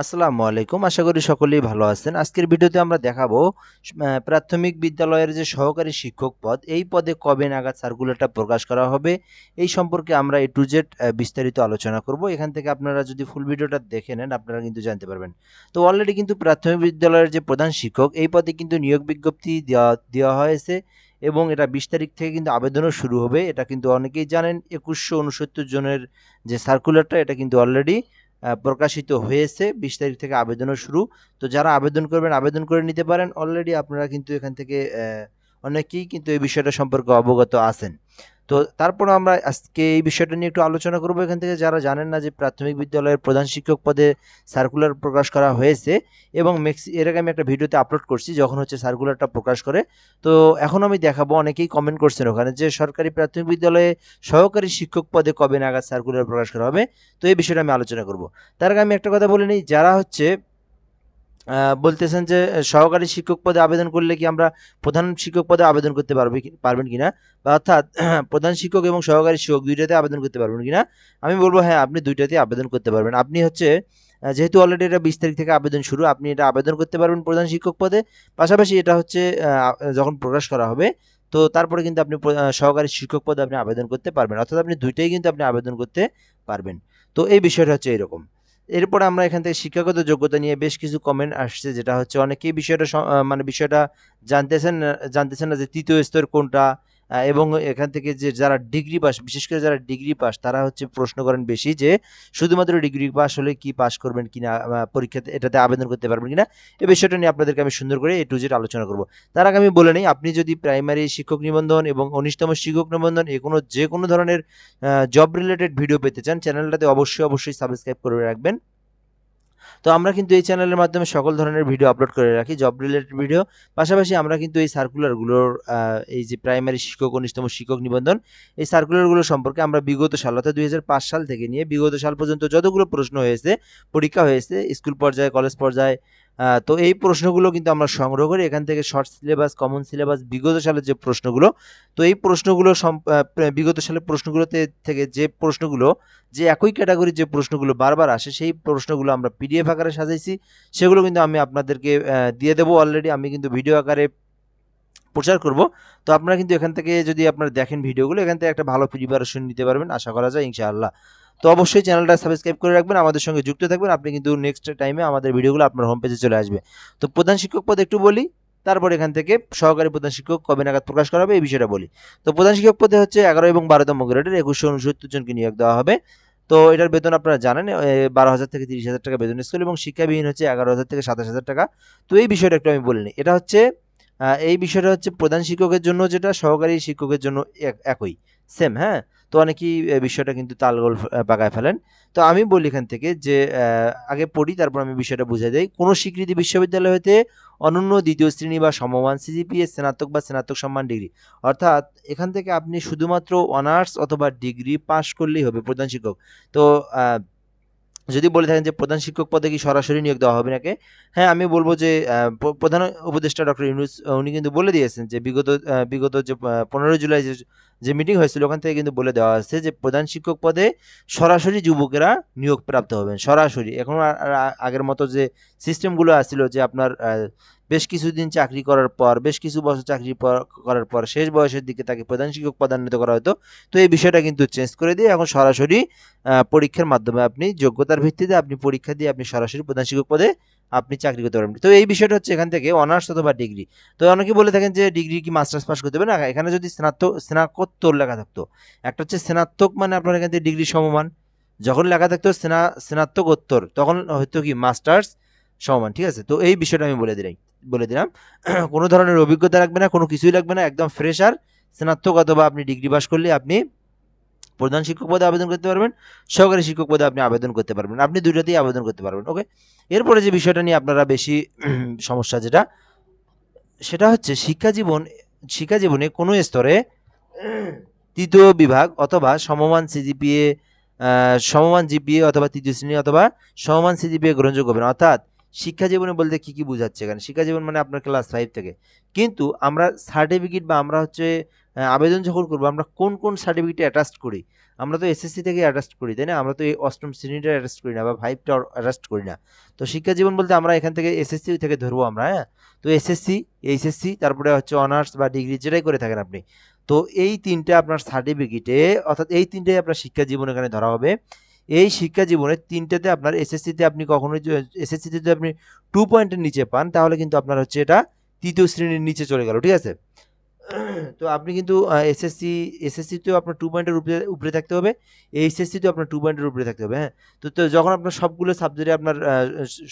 আসসালামু আলাইকুম। আশা করি সকলেই ভালো আছেন। আজকের ভিডিওতে আমরা দেখাবো প্রাথমিক বিদ্যালয়ের যে সহকারী শিক্ষক পদ, এই পদে কবে নাগাদ সার্কুলারটা প্রকাশ করা হবে, এই সম্পর্কে আমরা এ টু জেড বিস্তারিত আলোচনা করব। এখান থেকে আপনারা যদি ফুল ভিডিওটা দেখে নেন, আপনারা কিন্তু জানতে পারবেন। তো অলরেডি কিন্তু প্রাথমিক বিদ্যালয়ের যে প্রধান শিক্ষক, এই পদে কিন্তু নিয়োগ বিজ্ঞপ্তি দেওয়া দেওয়া হয়েছে এবং এটা বিশ তারিখ থেকে কিন্তু আবেদনও শুরু হবে। এটা কিন্তু অনেকেই জানেন, একুশশো উনসত্তর জনের যে সার্কুলারটা এটা কিন্তু অলরেডি প্রকাশিত হয়েছে, বিশ তারিখ থেকে আবেদনও শুরু। তো যারা আবেদন করবেন, আবেদন করে নিতে পারেন। অলরেডি আপনারা কিন্তু এখান থেকে অনেকেই কিন্তু এই বিষয়টা সম্পর্কে অবগত আছেন। তো তারপর আমরা আজকে এই বিষয়টা নিয়ে একটু আলোচনা করব। এখান থেকে যারা জানেন না যে প্রাথমিক বিদ্যালয়ের প্রধান শিক্ষক পদে সার্কুলার প্রকাশ করা হয়েছে এবং মেক্সি এর আগে আমি একটা ভিডিওতে আপলোড করছি যখন হচ্ছে সার্কুলারটা প্রকাশ করে। তো এখন আমি দেখাবো, অনেকেই কমেন্ট করছেন ওখানে যে সরকারি প্রাথমিক বিদ্যালয়ে সহকারী শিক্ষক পদে কবে নাগাদ সার্কুলার প্রকাশ করা হবে? তো এই বিষয়টা আমি আলোচনা করব। তার আগে আমি একটা কথা বলে নিই, যারা হচ্ছে বলতেছেন যে সহকারী শিক্ষক পদে আবেদন করলে কি আমরা প্রধান শিক্ষক পদে আবেদন করতে পারবে পারবেন কিনা? বা অর্থাৎ, প্রধান শিক্ষক এবং সহকারী শিক্ষক দুইটাতে আবেদন করতে পারবেন কিনা? আমি বলব হ্যাঁ আপনি দুইটাতে আবেদন করতে পারবেন। আপনি হচ্ছে যেহেতু অলরেডি এটা বিশ তারিখ থেকে আবেদন শুরু, আপনি এটা আবেদন করতে পারবেন প্রধান শিক্ষক পদে। পাশাপাশি এটা হচ্ছে যখন প্রকাশ করা হবে, তো তারপরে কিন্তু আপনি সহকারী শিক্ষক পদে আপনি আবেদন করতে পারবেন। অর্থাৎ আপনি দুইটাই কিন্তু আপনি আবেদন করতে পারবেন। তো এই বিষয়টা হচ্ছে এরকম। এরপরে আমরা এখান থেকে শিক্ষাগত যোগ্যতা নিয়ে বেশ কিছু কমেন্ট আসছে, যেটা হচ্ছে অনেকেই বিষয়টা মানে বিষয়টা জানতেছেন জানতেছেন না যে তৃতীয় স্তর কোনটা এবং এখান থেকে যে যারা ডিগ্রি পাস, বিশেষ করে যারা ডিগ্রি পাস, তারা হচ্ছে প্রশ্ন করেন বেশি যে শুধুমাত্র ডিগ্রি পাস হলে কি পাস করবেন কিনা পরীক্ষাতে এটাতে আবেদন করতে পারবেন কিনা এই বিষয়টা নিয়ে আপনাদেরকে আমি সুন্দর করে এ টু জেড আলোচনা করব। তার আগে আমি বলে নিই, আপনি যদি প্রাইমারি শিক্ষক নিবন্ধন এবং উনিশতম শিক্ষক নিবন্ধন এ কোনো, যে কোনো ধরনের জব রিলেটেড ভিডিও পেতে চান চ্যানেলটাতে অবশ্যই অবশ্যই সাবস্ক্রাইব করে রাখবেন। তো আমরা কিন্তু এই চ্যানেলের মাধ্যমে সকল ধরনের ভিডিও আপলোড করে রাখি জব রিলেটেড ভিডিও পাশাপাশি আমরা কিন্তু এই সার্কুলারগুলোর এই যে প্রাইমারি শিক্ষক অনিষ্টম শিক্ষক নিবন্ধন, এই সার্কুলারগুলো সম্পর্কে আমরা বিগত সাল, অর্থাৎ দুই হাজার পাঁচ সাল থেকে নিয়ে বিগত সাল পর্যন্ত যতগুলো প্রশ্ন হয়েছে, পরীক্ষা হয়েছে, স্কুল পর্যায়ে কলেজ পর্যায়ে তো এই প্রশ্নগুলো কিন্তু আমরা সংগ্রহ করি। এখান থেকে শর্ট সিলেবাস কমন সিলেবাস বিগত সালের যে প্রশ্নগুলো, তো এই প্রশ্নগুলো বিগত সালের প্রশ্নগুলোতে থেকে যে প্রশ্নগুলো, যে একই ক্যাটাগরির যে প্রশ্নগুলো বারবার আসে, সেই প্রশ্নগুলো আমরা পিডিএফ আকারে সাজাইছি। সেগুলো কিন্তু আমি আপনাদেরকে দিয়ে দেবো অলরেডি আমি কিন্তু ভিডিও আকারে প্রচার করব। তো আপনারা কিন্তু এখান থেকে যদি আপনারা দেখেন ভিডিওগুলো এখান থেকে একটা ভালো প্রিপারেশন নিতে পারবেন, আশা করা যায়, ইনশাআল্লাহ। তো অবশ্যই চ্যানেলটা সাবস্ক্রাইব করে রাখবেন, আমাদের সঙ্গে যুক্ত থাকবেন। আপনি কিন্তু নেক্সট টাইমে আমাদের ভিডিওগুলো আপনার হোম পেজে চলে আসবে। তো প্রধান শিক্ষক পদ একটু বলি, তারপর এখান থেকে সহকারী প্রধান শিক্ষক কবে নাগাদ প্রকাশ করা হবে এই বিষয়টা বলি। তো প্রধান শিক্ষক পদে হচ্ছে এগারো এবং বারোতম গ্রেডের একুশশো উনসত্তর জনকে নিয়োগ দেওয়া হবে। তো এটার বেতন আপনারা জানেন বারো হাজার থেকে তিরিশ হাজার টাকা বেতন স্কুল এবং শিক্ষাবিহীন হচ্ছে এগারো হাজার থেকে সাতাশ হাজার টাকা। তো এই বিষয়টা একটু আমি বলে নিই। এটা হচ্ছে এই বিষয়টা হচ্ছে প্রধান শিক্ষকের জন্য যেটা, সহকারী শিক্ষকের জন্য এক- একই সেম হ্যাঁ? তো অনেকেই বিষয়টা কিন্তু তালগোল পাকায় ফেলেন। তো আমি বলি এখান থেকে যে আগে পড়ি, তারপর আমি বিষয়টা বুঝাই দেই। কোনো স্বীকৃতি বিশ্ববিদ্যালয় হতে অনন্য দ্বিতীয় শ্রেণি বা সমমান সিজিপিএ স্নাতক বা স্নাতক সম্মান ডিগ্রি। অর্থাৎ এখান থেকে আপনি শুধুমাত্র অনার্স অথবা ডিগ্রি পাশ করলেই হবে প্রধান শিক্ষক। তো যদি বলে থাকেন যে প্রধান শিক্ষক পদে কি সরাসরি নিয়োগ দেওয়া হবে নাকি? হ্যাঁ আমি বলব যে প্রধান উপদেষ্টা ডক্টর ইউনুস, উনি কিন্তু বলে দিয়েছেন যে, বিগত বিগত যে পনেরোই জুলাই যে যে মিটিং হয়েছিল, ওখান থেকে কিন্তু বলে দেওয়া হয়েছে যে, প্রধান শিক্ষক পদে সরাসরি যুবকেরা নিয়োগ প্রাপ্ত হবেন, সরাসরি। এখন আগের মতো যে সিস্টেমগুলো আসছিল যে, আপনার বেশ কিছুদিন চাকরি করার পর, বেশ কিছু বছর চাকরি করার পর শেষ বয়সের দিকে তাকে প্রধান শিক্ষক পদান্বিত করা হতো। তো এই বিষয়টা কিন্তু চেঞ্জ করে দিয়ে এখন সরাসরি পরীক্ষার মাধ্যমে আপনি যোগ্যতার ভিত্তিতে আপনি পরীক্ষা দিয়ে আপনি সরাসরি প্রধান শিক্ষক পদে আপনি চাকরি করতে পারবেন। তো এই বিষয়টা হচ্ছে এখান থেকে অনার্স অথবা ডিগ্রি তো অনেকে বলে থাকেন যে ডিগ্রি কি মাস্টার্স পাস করতে হবে? না, এখানে যদি স্নাতক, স্নাতকোত্তর লেখা থাকতো, একটা হচ্ছে স্নাতক মানে আপনার এখান থেকে ডিগ্রি সমমান। যখন লেখা থাকতো স্না, স্নাতকোত্তর, তখন হয়তো কি মাস্টার্স সমান ঠিক আছে? তো এই বিষয়টা আমি বলে দিলাম। বলে দিলাম। কোনো ধরনের অভিজ্ঞতা লাগবে না, কোনো কিছুই লাগবে না, একদম ফ্রেশার স্নাতক অথবা আপনি ডিগ্রি পাস করলে আপনি প্রধান শিক্ষক পদে আবেদন করতে পারবেন, সহকারী শিক্ষক পদে আপনি আবেদন করতে পারবেন, আপনি দুইটাতেই আবেদন করতে পারবেন ওকে এরপরে যে বিষয়টা নিয়ে আপনারা বেশি সমস্যা যেটা, সেটা হচ্ছে শিক্ষা জীবন, শিক্ষা জীবনে কোনো স্তরে তৃতীয় বিভাগ অথবা সমমান সিজিপিএ সমমান জিপিএ অথবা তৃতীয় শ্রেণি অথবা সমমান সিজিপিএ গ্রহণযোগ্য হবে না। অর্থাৎ শিক্ষা জীবনে বলতে কি কি বোঝাচ্ছে এখানে? শিক্ষা জীবন মানে আপনার ক্লাস ফাইভ থেকে। কিন্তু আমরা সার্টিফিকেট বা আমরা হচ্ছে আবেদন যখন করব, আমরা কোন কোন সার্টিফিকেট অ্যাটাস্ট করি? আমরা তো এসএসসি থেকে অ্যাটাস্ট করি, তাই না? আমরা তো এই অষ্টম শ্রেণীটা অ্যাটাস্ট করি না বা ফাইভটা অ্যাটাস্ট করি না। তো শিক্ষা জীবন বলতে আমরা এখান থেকে এসএসসি থেকে ধরবো আমরা হ্যাঁ? তো এসএসসি এইচএসসি তারপরে হচ্ছে অনার্স বা ডিগ্রি যেটাই করে থাকেন আপনি। তো এই তিনটে আপনার সার্টিফিকেটে অর্থাৎ এই তিনটে আপনার শিক্ষা জীবন এখানে ধরা হবে। এই শিক্ষা জীবনে তিনটেতে আপনার এসএসসিতে আপনি কখনোই এসএসসিতে যদি আপনি টু পয়েন্টের নিচে পান, তাহলে কিন্তু আপনার হচ্ছে এটা তৃতীয় শ্রেণির নিচে চলে গেল, ঠিক আছে? তো আপনি কিন্তু এসএসসি, এসএসসিতেও আপনার টু পয়েন্টের উপরে উপরে থাকতে হবে, এইচএসসিতেও আপনার টু পয়েন্টের উপরে থাকতে হবে হ্যাঁ? তো তো যখন আপনার সবগুলো সাবজেক্টে আপনার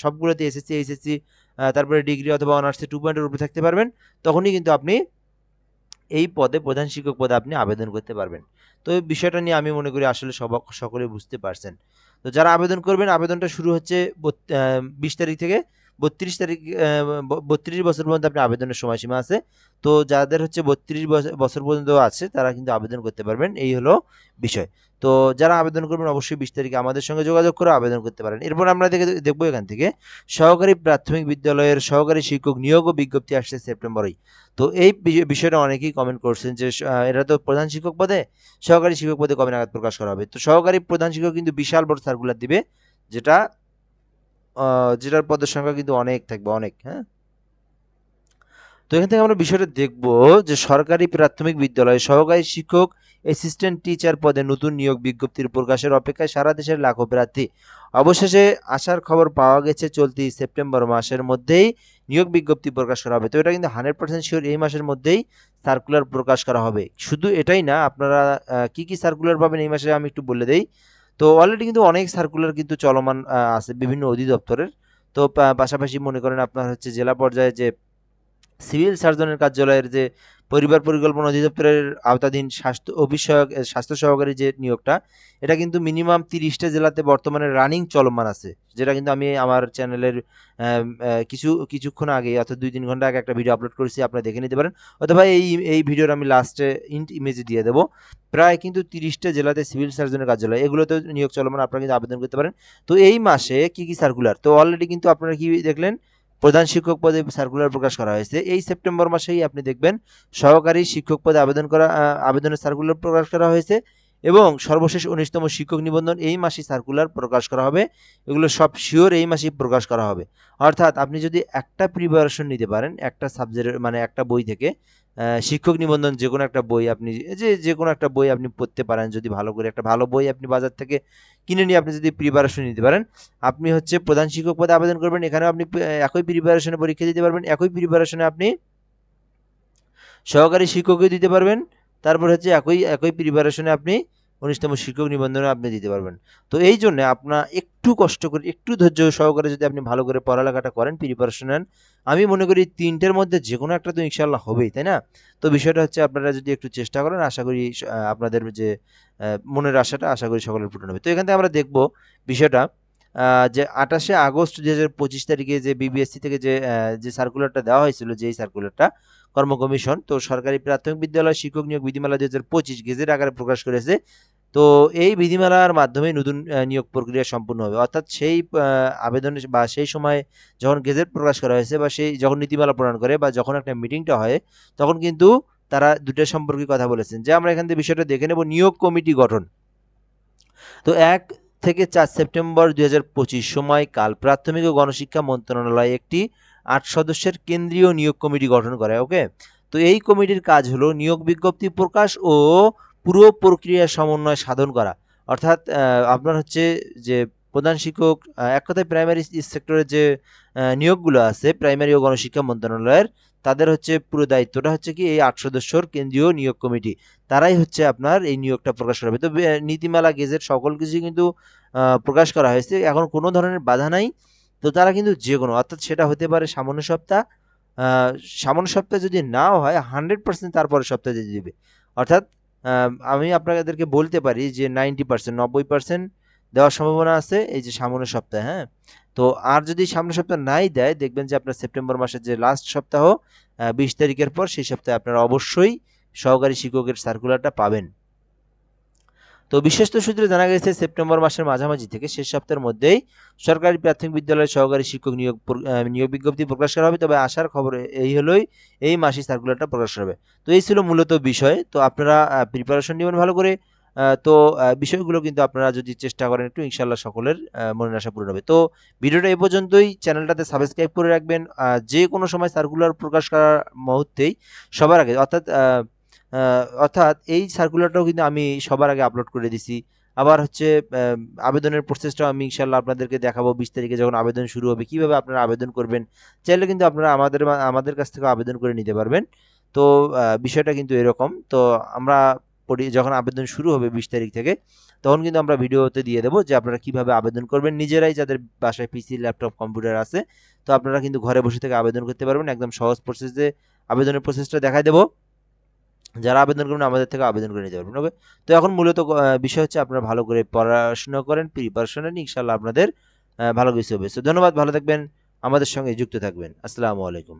সবগুলোতে এসএসসি, এইচএসসি তারপরে ডিগ্রি অথবা অনার্সে টু পয়েন্টের উপরে থাকতে পারবেন, তখনই কিন্তু আপনি এই পদে প্রধান শিক্ষক পদে আপনি আবেদন করতে পারবেন। তো এই বিষয়টা নিয়ে আমি মনে করি আসলে সব সকলে বুঝতে পারছেন। তো যারা আবেদন করবেন, আবেদনটা শুরু হচ্ছে বিশ তারিখ থেকে। বত্রিশ তারিখ বত্রিশ বছর পর্যন্ত আপনি আবেদনের সময়সীমা আছে। তো যাদের হচ্ছে বত্রিশ বছর পর্যন্ত আছে, তারা কিন্তু আবেদন করতে পারবেন। এই হলো বিষয়। তো যারা আবেদন করবেন, অবশ্যই বিশ তারিখে আমাদের সঙ্গে যোগাযোগ করে আবেদন করতে পারেন। এরপর আমরা দেখে, দেখব এখান থেকে, সহকারী প্রাথমিক বিদ্যালয়ের সহকারী শিক্ষক নিয়োগ ও বিজ্ঞপ্তি আসছে সেপ্টেম্বরেই। তো এই বিষয়টা অনেকেই কমেন্ট করছেন যে এটা তো প্রধান শিক্ষক পদে, সহকারী শিক্ষক পদে কবে নাগাদ প্রকাশ করা হবে? তো সহকারী প্রধান শিক্ষক কিন্তু বিশাল বড় সার্কুলার দিবে, যেটা যেটার পদের সংখ্যা কিন্তু অনেক থাকবে, অনেক হ্যাঁ? তো এখান থেকে আমরা বিষয়টা দেখব যে সরকারি প্রাথমিক বিদ্যালয়ে সহকারী শিক্ষক অ্যাসিস্ট্যান্ট টিচার পদে নতুন নিয়োগ বিজ্ঞপ্তির প্রকাশের অপেক্ষায় সারা দেশের লাখো প্রার্থী। অবশেষে আসার খবর পাওয়া গেছে চলতি সেপ্টেম্বর মাসের মধ্যেই নিয়োগ বিজ্ঞপ্তি প্রকাশ করা হবে। তো এটা কিন্তু হান্ড্রেড পার্সেন্ট শিওর এই মাসের মধ্যেই সার্কুলার প্রকাশ করা হবে। শুধু এটাই না, আপনারা কি কি সার্কুলার পাবেন এই মাসে আমি একটু বলে দেই। তো অলরেডি কিন্তু অনেক সার্কুলার কিন্তু চলমান আছে বিভিন্ন অধিদপ্তরের। তো পাশাপাশি মনে করেন আপনার হচ্ছে জেলা পর্যায়ে যে সিভিল সার্জনের কার্যালয়ের যে পরিবার পরিকল্পনা অধিদপ্তরের আওতাধীন স্বাস্থ্য অভিষয়ক স্বাস্থ্য সহকারী যে নিয়োগটা, এটা কিন্তু মিনিমাম তিরিশটা জেলাতে বর্তমানে রানিং চলমান আছে। যেটা কিন্তু আমি আমার চ্যানেলের কিছু, কিছুক্ষণ আগে অর্থাৎ দুই তিন ঘণ্টা আগে একটা ভিডিও আপলোড করেছি, আপনারা দেখে নিতে পারেন। অথবা এই এই ভিডিওর আমি লাস্টে ইন্ট ইমেজে দিয়ে দেবো। প্রায় কিন্তু তিরিশটা জেলাতে সিভিল সার্জনের কার্যালয়, এগুলোতে নিয়োগ চলমান, আপনারা কিন্তু আবেদন করতে পারেন। তো এই মাসে কি কি সার্কুলার তো অলরেডি কিন্তু আপনারা কি দেখলেন? প্রধান শিক্ষক পদে সার্কুলার প্রকাশ করা হয়েছে। এই সেপ্টেম্বর মাসেই আপনি দেখবেন সহকারী শিক্ষক পদে আবেদন করা আবেদনের সার্কুলার প্রকাশ করা হয়েছে এবং সর্বশেষ উনিশতম শিক্ষক নিবন্ধন এই মাসে সার্কুলার প্রকাশ করা হবে। এগুলো সব শিওর এই মাসেই প্রকাশ করা হবে। অর্থাৎ আপনি যদি একটা প্রিপারেশন নিতে পারেন, একটা সাবজেক্টের মানে একটা বই থেকে শিক্ষক নিবন্ধন যে কোনো একটা বই আপনি যে যে কোনো একটা বই আপনি পড়তে পারেন, যদি ভালো করে একটা ভালো বই আপনি বাজার থেকে কিনে নিয়ে আপনি যদি প্রিপারেশন নিতে পারেন, আপনি হচ্ছে প্রধান শিক্ষক পদে আবেদন করবেন, এখানেও আপনি একই প্রিপারেশনে পরীক্ষা দিতে পারবেন, একই প্রিপারেশনে আপনি সহকারী শিক্ষকও দিতে পারবেন, তারপর হচ্ছে একই একই প্রিপারেশনে আপনি উনিশতম শিক্ষক নিবন্ধনে আপনি দিতে পারবেন। তো এই জন্য আপনার একটু কষ্ট করে, একটু ধৈর্য সহকারে যদি আপনি ভালো করে পড়ালেখাটা করেন প্রিপারেশন নেন, আমি মনে করি তিনটের মধ্যে যে কোনো একটা তো ইনশাল্লাহ হবেই, তাই না? তো বিষয়টা হচ্ছে আপনারা যদি একটু চেষ্টা করেন, আশা করি আপনাদের যে মনের আশাটা, আশা করি সকলের পূরণ হবে। তো এখান থেকে আমরা দেখব বিষয়টা যে আঠাশে আগস্ট দু হাজার পঁচিশ তারিখে যে বিবিএসসি থেকে যে যে সার্কুলারটা দেওয়া হয়েছিল, যেই সার্কুলারটা কর্ম কমিশন, তো সরকারি প্রাথমিক বিদ্যালয় শিক্ষক নিয়োগ বিধিমালা দুই হাজার পঁচিশ গেজেট আকারে প্রকাশ করেছে। তো এই বিধিমালার মাধ্যমে নতুন নিয়োগ প্রক্রিয়া সম্পূর্ণ হবে। অর্থাৎ সেই আবেদন বা সেই সময় যখন গেজেট প্রকাশ করা হয়েছে বা সেই যখন নীতিমালা প্রণয়ন করে বা যখন একটা মিটিংটা হয়, তখন কিন্তু তারা দুটো সম্পর্কে কথা বলেছেন। যে আমরা এখান থেকে বিষয়টা দেখে নেব, নিয়োগ কমিটি গঠন। তো এক থেকে চার সেপ্টেম্বর দুই পঁচিশ সময়কাল প্রাথমিক ও গণশিক্ষা মন্ত্রণালয় একটি আট সদস্যের কেন্দ্রীয় নিয়োগ কমিটি গঠন করে ওকে তো এই কমিটির কাজ হলো নিয়োগ বিজ্ঞপ্তি প্রকাশ ও পুরো প্রক্রিয়া সমন্বয় সাধন করা। অর্থাৎ আপনার হচ্ছে যে প্রধান শিক্ষক এক কথায় প্রাইমারি সেক্টরের যে নিয়োগগুলো আছে প্রাইমারি ও গণশিক্ষা মন্ত্রণালয়ের, তাদের হচ্ছে পুরো দায়িত্বটা হচ্ছে কি এই আট সদস্যর কেন্দ্রীয় নিয়োগ কমিটি। তারাই হচ্ছে আপনার এই নিয়োগটা প্রকাশ করা হবে তো নীতিমালা, গেজেট সকল কিছু কিন্তু প্রকাশ করা হয়েছে। এখন কোনো ধরনের বাধা নাই। তো তারা কিন্তু যে কোনো, অর্থাৎ সেটা হতে পারে সামান্য সপ্তাহ সামান্য সপ্তাহ যদি নাও হয় হান্ড্রেড পার্সেন্ট তারপরে সপ্তাহে দিয়ে দেবে। অর্থাৎ আমি আপনাদেরকে বলতে পারি যে নাইনটি পার্সেন্ট নব্বই পার্সেন্ট দেওয়ার সম্ভাবনা আছে এই যে সামনে সপ্তাহে হ্যাঁ? তো আর যদি সামনের সপ্তাহ নাই দেয়, দেখবেন যে আপনার সেপ্টেম্বর মাসের যে লাস্ট সপ্তাহ বিশ তারিখের পর সেই সপ্তাহে আপনারা অবশ্যই সহকারী শিক্ষকের সার্কুলারটা পাবেন। তো বিশ্বস্ত সূত্রে জানা গেছে, সেপ্টেম্বর মাসের মাঝামাঝি থেকে শেষ সপ্তাহের মধ্যেই সরকারি প্রাথমিক বিদ্যালয়ের সহকারী শিক্ষক নিয়োগ নিয়োগ বিজ্ঞপ্তি প্রকাশ করা হবে। তবে আসার খবর এই হলোই, এই মাসে সার্কুলারটা প্রকাশ করা হবে। তো এই ছিল মূলত বিষয়। তো আপনারা প্রিপারেশন নেবেন ভালো করে। তো বিষয়গুলো কিন্তু আপনারা যদি চেষ্টা করেন একটু ইনশাল্লাহ সকলের মনের আশা পূরণ হবে। তো ভিডিওটা এই পর্যন্তই। চ্যানেলটাতে সাবস্ক্রাইব করে রাখবেন। যে কোনো সময় সার্কুলার প্রকাশ করার মুহূর্তেই সবার আগে, অর্থাৎ অর্থাৎ এই সার্কুলারটাও কিন্তু আমি সবার আগে আপলোড করে দিছি। আবার হচ্ছে আবেদনের প্রসেসটাও আমি ইনশাল্লাহ আপনাদেরকে দেখাবো বিশ তারিখে যখন আবেদন শুরু হবে, কীভাবে আপনারা আবেদন করবেন। চাইলে কিন্তু আপনারা আমাদের আমাদের কাছ থেকে আবেদন করে নিতে পারবেন। তো বিষয়টা কিন্তু এরকম। তো, আমরা যখন আবেদন শুরু হবে বিশ তারিখ থেকে, তখন কিন্তু আমরা ভিডিওতে দিয়ে দেবো যে আপনারা কীভাবে আবেদন করবেন। নিজেরাই যাদের বাসায় পিসি ল্যাপটপ কম্পিউটার আছে, তো আপনারা কিন্তু ঘরে বসে থেকে আবেদন করতে পারবেন। একদম সহজ প্রসেসে আবেদনের প্রসেসটা দেখাই দেবো। যারা আবেদন করবেন, আমাদের থেকে আবেদন করে নিতে পারবেন ওকে তো এখন মূলত বিষয় হচ্ছে আপনারা ভালো করে পড়াশোনা করেন প্রিপারেশন নিন, ইনশাআল্লাহ আপনাদের ভালো কিছু হবে। তো ধন্যবাদ, ভালো থাকবেন, আমাদের সঙ্গে যুক্ত থাকবেন। আসসালামু আলাইকুম।